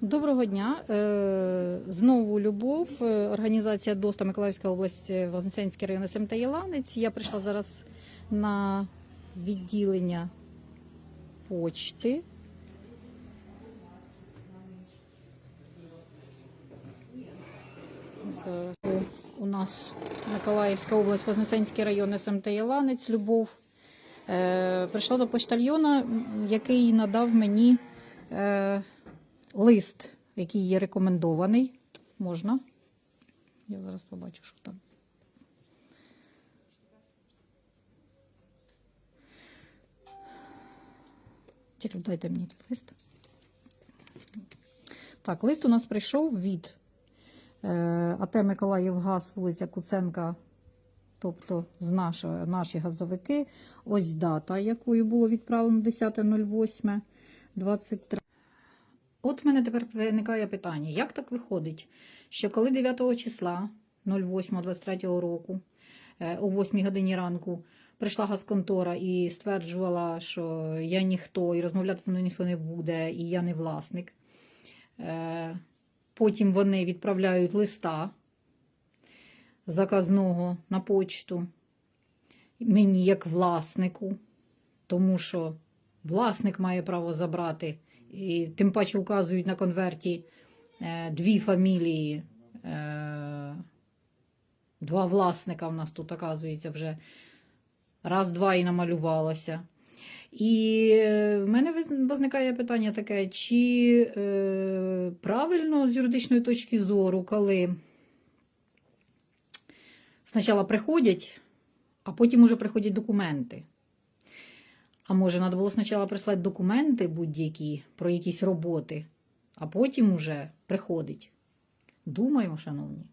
Доброго дня. Е, Знову Любов, е, організація ДОСТа Миколаївська область, е, Вознесенський район СМТ Єланець. Я прийшла зараз на відділення почти. У нас Миколаївська область, Вознесенський район СМТ Єланець, Любов. Прийшла до почтальйона, який надав мені лист, який є рекомендований. Можна? Я зараз побачу, що там. Тільки дайте мені лист. Так, лист у нас прийшов від е, АТ Миколаївгаз, вулиця Куценка, тобто з нашої, наші газовики. Ось дата, якою було відправлено 10.08.23. От в мене тепер виникає питання: як так виходить, що коли 9 числа 08.23 року е, о 8 годині ранку прийшла газконтора і стверджувала, що я ніхто, і розмовляти зі мною ніхто не буде, і я не власник. Е, Потім вони відправляють листа заказного на почту мені як власнику, тому що власник має право забрати. І тим паче указують на конверті е, дві фамілії, е, два власника в нас тут, оказується, вже раз-два і намалювалося. І е, в мене виникає питання таке: чи правильно з юридичної точки зору, коли спочатку приходять, а потім уже приходять документи. А може, треба було спочатку прислати документи будь-які про якісь роботи, а потім уже приходить. Думаємо, шановні.